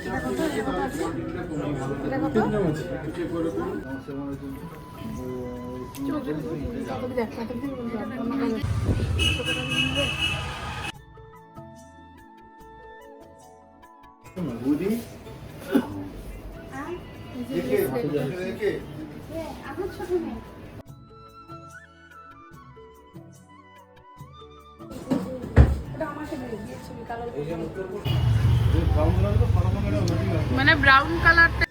দেখ দেখে আমার ছোট মেয়ে। মানে ব্রাউন কালারটা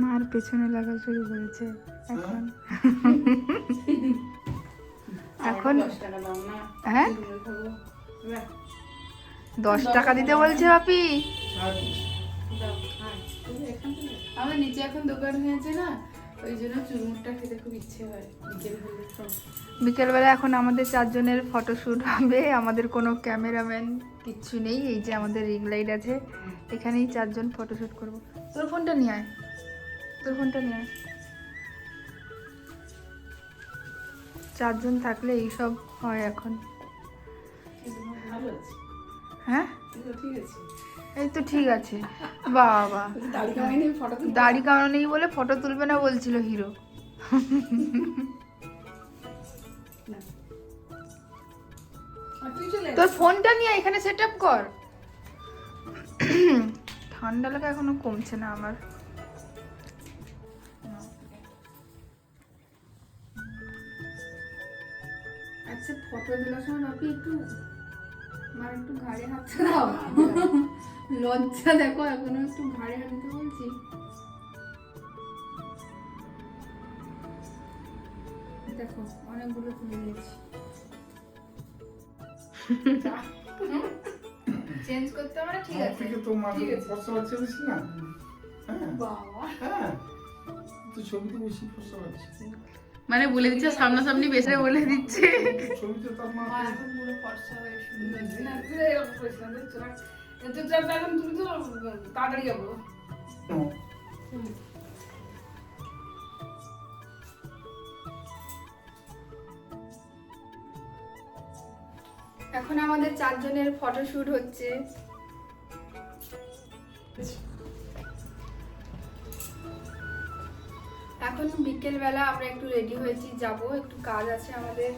মার পেছনে লাগা শুরু করেছে এখন। এখন হ্যাঁ? দশ টাকা দিতে বলছে বাপি। আমার নিচে এখন দোকান হয়েছে না ওই জন্য চুরমুরটা খেতে খুব ইচ্ছে হয় বিকেল হলে বিকেলবেলা এখন আমাদের চারজনের ফটোশ্যুট হবে আমাদের কোনো ক্যামেরাম্যান কিচ্ছু নেই এই যে আমাদের রিং লাইট আছে এখানেই চারজন ফটোশ্যুট করব। তোর ফোনটা নিয়ে আয় তোর ফোনটা নিয়ে আয়। চারজন থাকলে এইসব হয় এখন। হ্যাঁ? ঠিক আছে। এই তো ঠিক আছে। বাবা। দাড়ি কামানো নেই বলে ফটো তুলবে না বলছিল হিরো। তোর ফোনটা নিয়ে এখানে সেট আপ কর। ঠান্ডা লাগা এখনও কমছে না আমার। আচ্ছা ফটো তোলার সময় আপনি একটু আমার একটু ঘাড়ে হাতটা দাও লজ্জা দেখো এখনও একটু ঘাড়ে হাত দিতে বলছি। দেখো অনেকগুলো তুলে নিয়েছি চেঞ্জ করতে হবে ঠিক আছে। থেকে তো মাঝে ঠিক আছে। বেশি না? হ্যাঁ। বাবা। হ্যাঁ। তুই ছবিতে বেশি ফসা বাচ্চা মানে বলে দিচ্ছে সামনাসামনি বেসে বলে দিচ্ছে। এখন আমাদের চারজনের হয়ে সুন্দর এখন বিকেল বেলা আমরা একটু রেডি হয়েছি, যাব, একটু কাজ আছে আমাদের।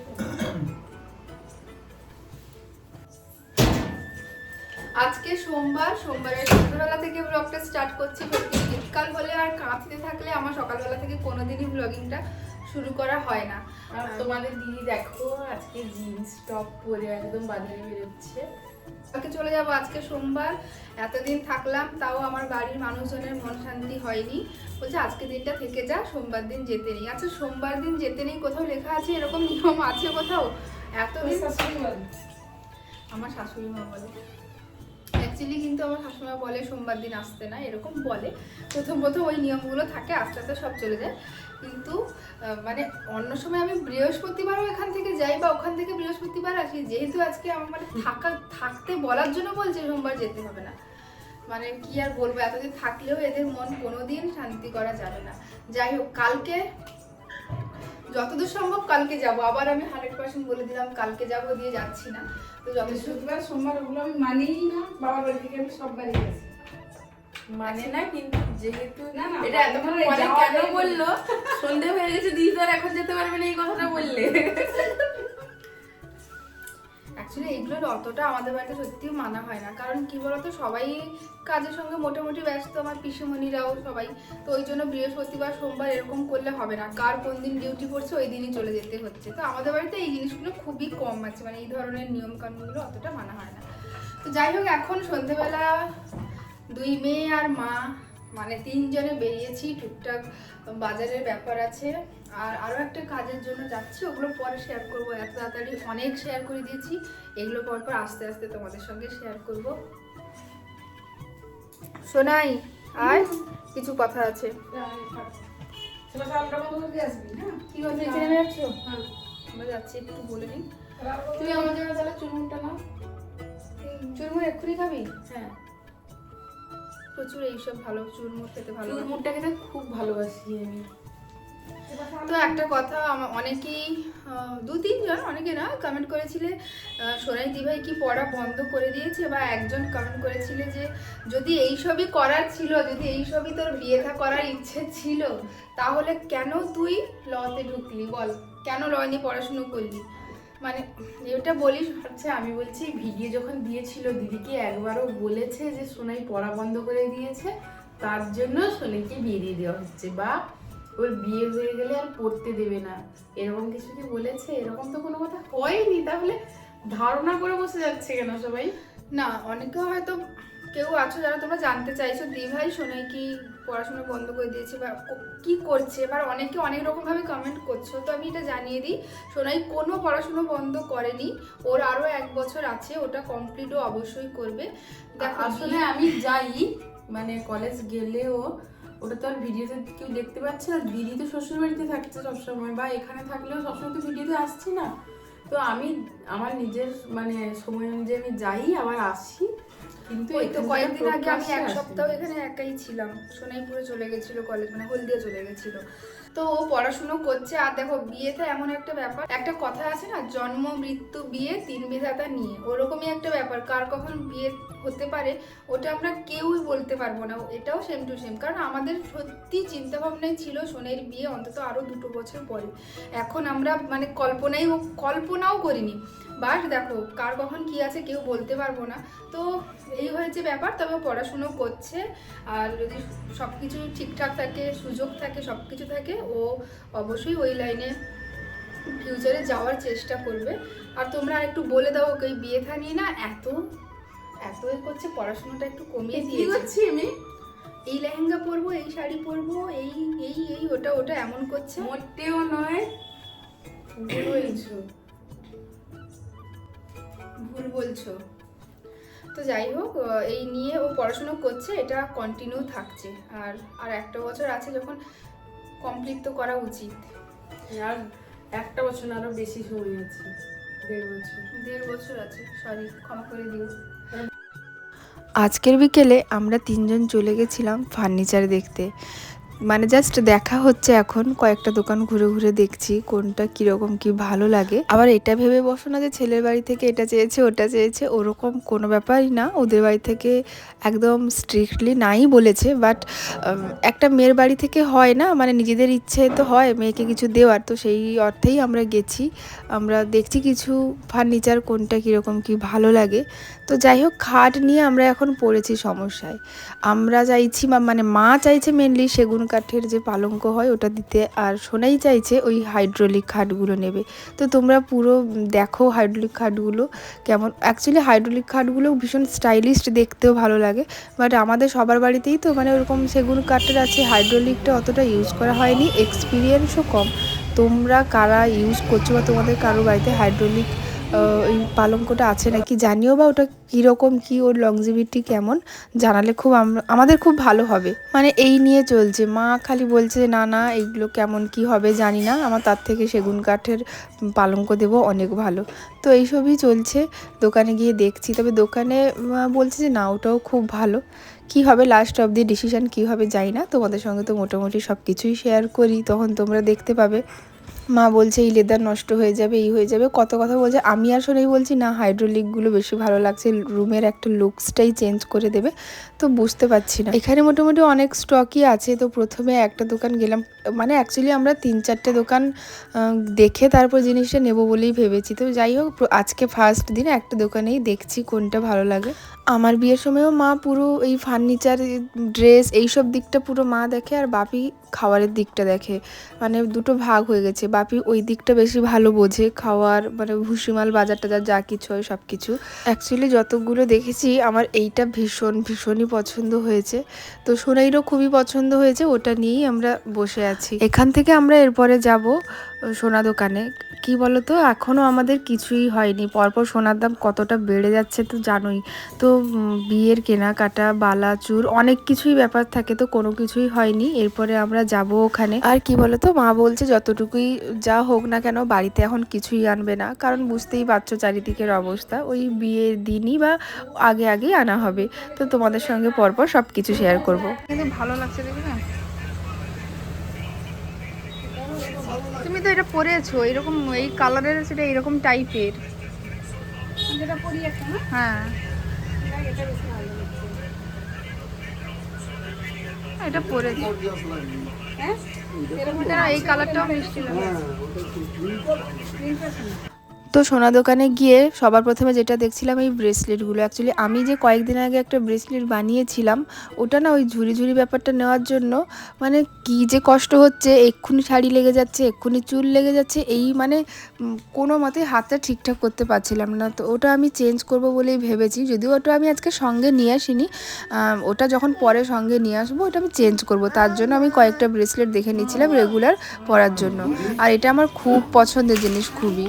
আজকে সোমবার, সোমবারের সন্ধ্যাবেলা থেকে ব্লগটা স্টার্ট করছি শীতকাল হলে আর কাঁচতে থাকলে আমার সকালবেলা থেকে কোনোদিনই ব্লগিংটা শুরু করা হয় না। তোমাদের দিদি দেখো, আজকে জিন্স টপ পরে একদম বাজারে বেরোচ্ছে। কালকে চলে যাব আজকে সোমবার। এতদিন থাকলাম তাও আমার বাড়ির মানুষজনের মন শান্তি হয়নি। বলছে আজকে দিনটা থেকে যা সোমবার দিন যেতে নেই। আচ্ছা সোমবার দিন যেতে নেই কোথাও লেখা আছে? এরকম নিয়ম আছে কোথাও? বল। আমার শাশুড়ি মা বলে। অ্যাকচুয়ালি কিন্তু আমার শাশুড়ি বলে সোমবার দিন আসতে না। এরকম বলে। প্রথম প্রথম ওই নিয়মগুলো থাকে আস্তে আস্তে সব চলে যায়। কিন্তু মানে অন্য সময় আমি বৃহস্পতিবারও এখান থেকে যাই বা ওখান থেকে বৃহস্পতিবার আসি, যেহেতু আজকে আমার মানে থাকা, থাকতে বলার জন্য বলছে সোমবার যেতে হবে না। মানে কি আর বলব, এতদিন থাকলেও এদের মন কোনোদিন শান্তি করা যাবে না। যাই হোক, কালকে যতদূর সম্ভব কালকে যাব। আবার আমি হান্ড্রেড পার্সেন্ট বলে দিলাম, কালকে যাব দিয়ে যাচ্ছি না। তো যতদূর বৃহস্পতিবার, সোমবার ওগুলো আমি মানিই না, বাবার বাড়ি থেকে আমি সব বাড়ি গেছি। মানে না কিন্তু যেহেতু এটা এতক্ষণ মানে পরে কেন বলল? সন্ধে হয়ে গেছে দিদি তো এখন যেতে পারবে না এই কথাটা বললে। অ্যাকচুয়ালি এগুলোর অতটা আমাদের বাড়িতে সত্যিই মানা হয় না। কারণ কি বলতো সবাই কাজের সঙ্গে মোটামুটি ব্যস্ত আমার পিসুমণিরাও সবাই। তো ওই জন্য বৃহস্পতিবার সোমবার এরকম করলে হবে না। কার কোন দিন ডিউটি পড়ছে ওই দিনই চলে যেতে হচ্ছে। তো আমাদের বাড়িতে এই জিনিসগুলো খুবই কম আছে। মানে এই ধরনের নিয়ম কানুনগুলো অতটা মানা হয় না। তো যাই হোক এখন সন্ধেবেলা দুই মেয়ে আর মা মানে তিনজনে বেরিয়েছি টুকটাক বাজারের ব্যাপার আছে। আর আরও একটা কাজের জন্য যাচ্ছি ওগুলো পরে শেয়ার করব। এত তাড়াতাড়ি অনেক শেয়ার করে দিয়েছি এগুলো পর পর আস্তে আস্তে তোমাদের সঙ্গে শেয়ার করব। শোনাই আর কিছু কথা আছে। হ্যাঁ আমরা যাচ্ছি একটু বলে নিই। তুমি আমার জন্য তাহলে চুরমুরটা নাও। চুরমুর এক্ষুনি খাবি? হ্যাঁ। প্রচুর এইসব ভালো চুরমুর খেতে ভালো। চুরমুরটা খেতে খুব ভালোবাসি আমি। তো একটা কথা অনেকেই দু তিনজন অনেকে না কমেন্ট করেছিলে সোনাই দিভাই কি পড়া বন্ধ করে দিয়েছে বা একজন কমেন্ট করেছিলে যে যদি এই সবই করার ছিল যদি এই সবই তোর বিয়ে থা করার ইচ্ছে ছিল তাহলে কেন তুই লতে ঢুকলি বল? কেন ল নিয়ে পড়াশুনো করলি? মানে এটা বলি হচ্ছে, আমি বলছি ভিডিও যখন দিয়েছিল, দিদিকে একবারও বলেছে যে সোনাই পড়া বন্ধ করে দিয়েছে, তার জন্য সোনাইকে বিয়ে দিয়ে দেওয়া হচ্ছে। বা ওর বিয়ে হয়ে গেলে আর পড়তে দেবে না। এরকম কিছু কি বলেছে? এরকম তো কোনো কথা হয়নি। তাহলে ধারণা করে বসে যাচ্ছে কেন সবাই? না, অনেকে হয়তো কেউ আছো যারা তোমরা জানতে চাইছো দি ভাই শোনাই কি পড়াশোনা বন্ধ করে দিয়েছে বা ক- করছে? এবার অনেকে অনেক রকমভাবে কমেন্ট করছ তো আমি এটা জানিয়ে দিই সোনাই কোনো পড়াশোনা বন্ধ করেনি ওর আরও এক বছর আছে ওটা কমপ্লিটও অবশ্যই করবে। দেখো আসলে আমি যাই মানে কলেজ গেলেও ওটা তো আর ভিডিওতে কেউ দেখতে পাচ্ছে না দিদি তো শ্বশুর বাড়িতে থাকছে সবসময় বা এখানে থাকলেও সবসময় তো ভিডিওতে আসছি না। তো আমি আমার নিজের মানে সময় অনুযায়ী আমি যাই আবার আসি। কিন্তু ওই তো কয়েকদিন আগে আমি এক সপ্তাহ এখানে একাই ছিলাম। সোনাইপুরে চলে গেছিল কলেজ মানে হলদিয়া চলে গেছিল। তো ও পড়াশুনো করছে আর দেখো বিয়েতে এমন একটা ব্যাপার। একটা কথা আছে না জন্ম মৃত্যু বিয়ে তিন বিধাতা নিয়ে। ওরকমই একটা ব্যাপার। কার কখন বিয়ে হতে পারে ওটা আমরা কেউই বলতে পারব না। এটাও সেম টু সেম কারণ আমাদের সত্যি চিন্তা ভাবনাই ছিল সোনের বিয়ে অন্তত আরও দুটো বছর পরে। এখন আমরা মানে কল্পনাই কল্পনাও করিনি। বাস দেখো কার কখন কি আছে কেউ বলতে পারব না। তো এই হয়েছে ব্যাপার তবে পড়াশুনো করছে। আর যদি সব কিছু ঠিকঠাক থাকে সুযোগ থাকে সব কিছু থাকে ও অবশ্যই ওই লাইনে ফিউচারে যাওয়ার চেষ্টা করবে। আর তোমরা আর একটু বলে দাও ওকে এই বিয়ে থা নিয়ে না এত এত এ করছে পড়াশোনাটা একটু কমিয়ে কি দিয়েছে। করছি আমি? এই লেহেঙ্গা পরবো এই শাড়ি পরবো এই এই এই ওটা ওটা এমন করছে। মোটেও নয়। বলছো ভুল বলছো? তো যাই হোক এই নিয়ে ও পড়াশুনো করছে এটা কন্টিনিউ থাকছে। আর আর একটা বছর আছে যখন কমপ্লিট তো করা উচিত। আর একটা বছর না আরও বেশি সময় আছে দেড় বছর। দেড় বছর আছে সরি ক্ষমা করে দিও। আজকের বিকেলে আমরা তিনজন চলে গেছিলাম ফার্নিচার দেখতে। মানে জাস্ট দেখা হচ্ছে এখন, কয়েকটা দোকান ঘুরে ঘুরে দেখছি কোনটা কীরকম কি ভালো লাগে। আবার এটা ভেবে বসো না যে ছেলের বাড়ি থেকে এটা চেয়েছে, ওটা চেয়েছে, ওরকম কোনো ব্যাপারই না। ওদের বাড়ি থেকে একদম স্ট্রিক্টলি নাই বলেছে বাট একটা মেয়ের বাড়ি থেকে হয় না মানে নিজেদের ইচ্ছে তো হয় মেয়েকে কিছু দেওয়ার, তো সেই অর্থেই আমরা গেছি। আমরা দেখছি কিছু ফার্নিচার কোনটা কীরকম কি ভালো লাগে। তো যাই হোক, খাট নিয়ে আমরা এখন পড়েছি সমস্যায়। আমরা চাইছি মানে মা চাইছে মেনলি সেগুন কাঠের যে পালঙ্ক হয় ওটা দিতে আর শোনাই চাইছে ওই হাইড্রোলিক খাটগুলো নেবে। তো তোমরা পুরো দেখো হাইড্রোলিক খাটগুলো কেমন। অ্যাকচুয়ালি হাইড্রোলিক খাটগুলো ভীষণ স্টাইলিস্ট দেখতেও ভালো লাগে। বাট আমাদের সবার বাড়িতেই তো মানে ওরকম সেগুন কাঠের আছে, হাইড্রোলিকটা অতটা ইউজ করা হয়নি এক্সপিরিয়েন্সও কম। তোমরা কারা ইউজ করছ বা তোমাদের কারও বাড়িতে হাইড্রোলিক ওই পালঙ্কটা আছে নাকি জানিও বা ওটা কীরকম, কি ওর লংজিভিটি কেমন, জানালে খুব আম- আমাদের খুব ভালো হবে। মানে এই নিয়ে চলছে, মা খালি বলছে না না, এইগুলো কেমন, কি হবে জানি না, আমার তার থেকে সেগুন কাঠের পালঙ্ক দেবো, অনেক ভালো। তো এইসবই চলছে, দোকানে গিয়ে দেখছি। তবে দোকানে বলছে যে, না, ওটাও খুব ভালো। কি হবে লাস্ট অব দি ডিসিশন কী হবে যাই না। তোমাদের সঙ্গে তো মোটামুটি সব কিছুই শেয়ার করি, তখন তোমরা দেখতে পাবে। মা বলছে, এই লেদার নষ্ট হয়ে যাবে, এই হয়ে যাবে। কত কথা বলছে। আমি শোনাই বলছি, না হাইড্রোলিকগুলো বেশি ভালো লাগছে রুমের একটা লুকসটাই চেঞ্জ করে দেবে। তো বুঝতে পারছি না। এখানে মোটামুটি অনেক স্টকই আছে। তো প্রথমে একটা দোকান গেলাম মানে অ্যাকচুয়ালি আমরা তিন চারটে দোকান দেখে তারপর জিনিসটা নেব বলেই ভেবেছি। তো যাই হোক আজকে ফার্স্ট দিন একটা দোকানেই দেখছি কোনটা ভালো লাগে। আমার বিয়ের সময়ও মা পুরো এই ফার্নিচার ড্রেস এইসব দিকটা পুরো মা দেখে আর বাপি খাবারের দিকটা দেখে। মানে দুটো ভাগ হয়ে গেছে। বাপি ওই দিকটা বেশি ভালো বোঝে। খাওয়ার মানে ভুসিমাল বাজার টাজার যা কিছু হয় সব কিছু অ্যাকচুয়ালি যতগুলো দেখেছি, আমার এইটা ভীষণ, ভীষণই পছন্দ হয়েছে। তো সোনাইরও খুবই পছন্দ হয়েছে, ওটা নিয়েই আমরা বসে আছি। এখান থেকে আমরা এরপরে যাব সোনা দোকানে। কি বলতো এখনও আমাদের কিছুই হয়নি। পরপর সোনার দাম কতটা বেড়ে যাচ্ছে তো জানোই। তো বিয়ের কেনাকাটা, বালা, চুর, অনেক কিছুই ব্যাপার থাকে তো কোনো কিছুই হয়নি। এরপরে আমরা যাব ওখানে। আর কি বলতো, মা বলছে, যতটুকুই যা হোক না কেন বাড়িতে এখন কিছুই আনবে না। কারণ বুঝতেই পারছ চারিদিকের অবস্থা। ওই বিয়ের দিনই বা আগে আগেই আনা হবে। তো তোমাদের সঙ্গে পরপর সব কিছু শেয়ার করব। কিন্তু ভালো লাগছে দেখি না? তুমি তো এটা পরেছো এরকম এই কালারের সেটা এরকম টাইপের যেটা পরি একটা না? হ্যাঁ। এটা এটা পরেছো। হ্যাঁ? এই কালারটাও মিষ্টি লাগে। তো সোনা দোকানে গিয়ে সবার প্রথমে যেটা দেখছিলাম এই ব্রেসলেটগুলো। অ্যাকচুয়ালি আমি যে কয়েকদিন আগে একটা ব্রেসলেট বানিয়েছিলাম, ওটা না ওই ঝুরি ঝুরি ব্যাপারটা নেওয়ার জন্য মানে কি যে কষ্ট হচ্ছে, এক্ষুনি শাড়ি লেগে যাচ্ছে, এক্ষুনি চুল লেগে যাচ্ছে, এই মানে কোনো মতে হাতটা ঠিকঠাক করতে পারছিলাম না। তো ওটা আমি চেঞ্জ করব বলেই ভেবেছি, যদিও ওটা আমি আজকে সঙ্গে নিয়ে আসিনি। ওটা যখন পরে সঙ্গে নিয়ে আসব, ওটা আমি চেঞ্জ করব। তার জন্য আমি কয়েকটা ব্রেসলেট দেখে নিয়েছিলাম রেগুলার পরার জন্য। আর এটা আমার খুব পছন্দের জিনিস, খুবই।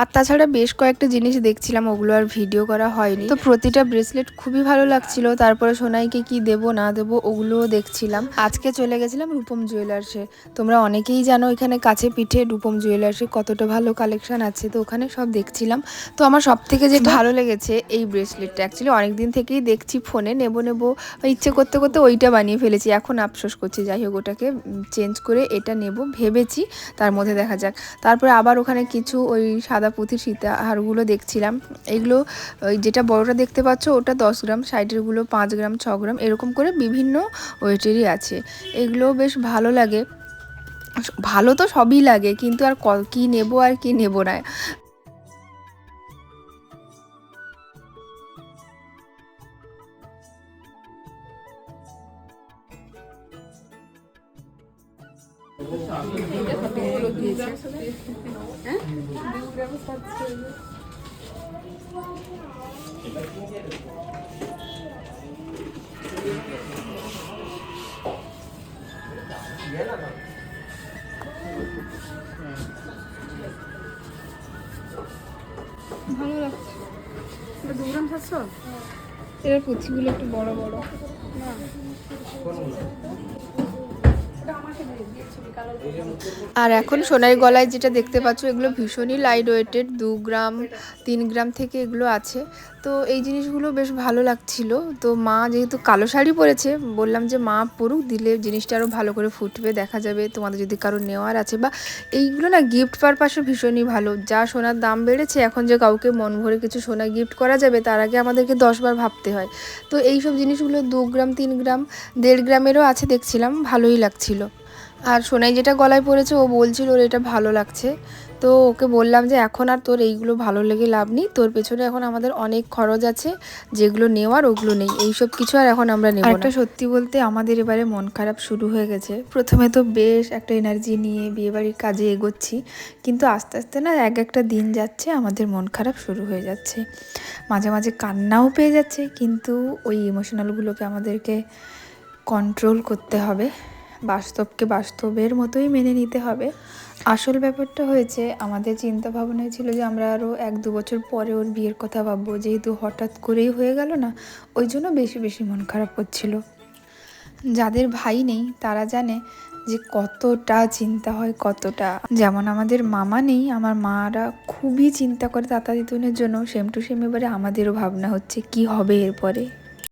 আর তাছাড়া বেশ কয়েকটা জিনিস দেখছিলাম ওগুলো আর ভিডিও করা হয়নি। তো প্রতিটা ব্রেসলেট খুবই ভালো লাগছিল তারপরে সোনাইকে কি দেব না দেব ওগুলোও দেখছিলাম। আজকে চলে গেছিলাম রূপম জুয়েলার্সে তোমরা অনেকেই জানো এখানে কাছে পিঠে রূপম জুয়েলার্সে কতটা ভালো কালেকশন আছে তো ওখানে সব দেখছিলাম। তো আমার সব থেকে যে ভালো লেগেছে এই ব্রেসলেটটা অ্যাকচুয়ালি অনেক দিন থেকেই দেখছি ফোনে নেব নেব ইচ্ছে করতে করতে ওইটা বানিয়ে ফেলেছি। এখন আফসোস করছি যাই হোক ওটাকে চেঞ্জ করে এটা নেব ভেবেছি তার মধ্যে দেখা যাক। তারপরে আবার ওখানে কিছু ওই সাদা পুঁথির সীতাহারগুলো দেখছিলাম। এগুলো যেটা বড়টা দেখতে পাচ্ছ, ওটা দশ গ্রাম সাইডেরগুলো পাঁচ গ্রাম, ছ গ্রাম, এরকম করে বিভিন্ন ওয়েটেরই আছে। এগুলো বেশ ভালো লাগে। ভালো তো সবই লাগে, কিন্তু আর কি নেব আর কি নেব না। ভালো লাগছে। এটা দু গ্রাম সাতশো এর পুঁথিগুলো একটু বড় বড়। বিকালে আর এখন সোনার গলায় যেটা দেখতে পাচ্ছ, এগুলো ভীষণই লাইট ওয়েটেড দু গ্রাম, তিন গ্রাম থেকে এগুলো আছে। তো এই জিনিসগুলো বেশ ভালো লাগছিল। তো মা যেহেতু কালো শাড়ি পরেছে, বললাম যে মা পরুক, দিলে জিনিসটা আরও ভালো করে ফুটবে, দেখা যাবে তোমাদের যদি কারও নেওয়ার আছে। বা এইগুলো না গিফট পারপাসে ভীষণই ভালো। যা সোনার দাম বেড়েছে, এখন যে কাউকে মন ভরে কিছু সোনা গিফট করা যাবে, তার আগে আমাদেরকে দশবার ভাবতে হয়। তো এই সব জিনিসগুলো দু গ্রাম, তিন গ্রাম, দেড় গ্রামেরও আছে দেখছিলাম, ভালোই লাগছিল। আর সোনাই যেটা গলায় পড়েছে ও বলছিল ওর এটা ভালো লাগছে। তো ওকে বললাম যে, এখন আর তোর এইগুলো ভালো লেগে লাভ নেই। তোর পেছনে এখন আমাদের অনেক খরচ আছে। যেগুলো নেওয়ার, ওগুলো নেই। এইসব কিছু আর এখন আমরা নেব একটা সত্যি বলতে, আমাদের এবারে মন খারাপ শুরু হয়ে গেছে। প্রথমে তো বেশ একটা এনার্জি নিয়ে বিয়েবাড়ির কাজে এগোচ্ছি। কিন্তু আস্তে আস্তে না এক একটা দিন যাচ্ছে, আমাদের মন খারাপ শুরু হয়ে যাচ্ছে। মাঝে মাঝে কান্নাও পেয়ে যাচ্ছে, কিন্তু ওই ইমোশনালগুলোকে আমাদেরকে কন্ট্রোল করতে হবে। বাস্তবকে বাস্তবের মতোই মেনে নিতে হবে। আসল ব্যাপারটা হয়েছে, আমাদের চিন্তা ভাবনায় ছিল যে আমরা আরও এক দু বছর পরে ওর বিয়ের কথা ভাববো। যেহেতু হঠাৎ করেই হয়ে গেল না, ওই জন্য বেশি বেশি মন খারাপ হচ্ছিল। যাদের ভাই নেই, তারা জানে যে কতটা চিন্তা হয়, কতটা। যেমন আমাদের মামা নেই, আমার মারা খুবই চিন্তা করে তাতা দিতনের জন্য, সেম টু সেম এবারে আমাদেরও ভাবনা হচ্ছে, কি হবে এরপরে?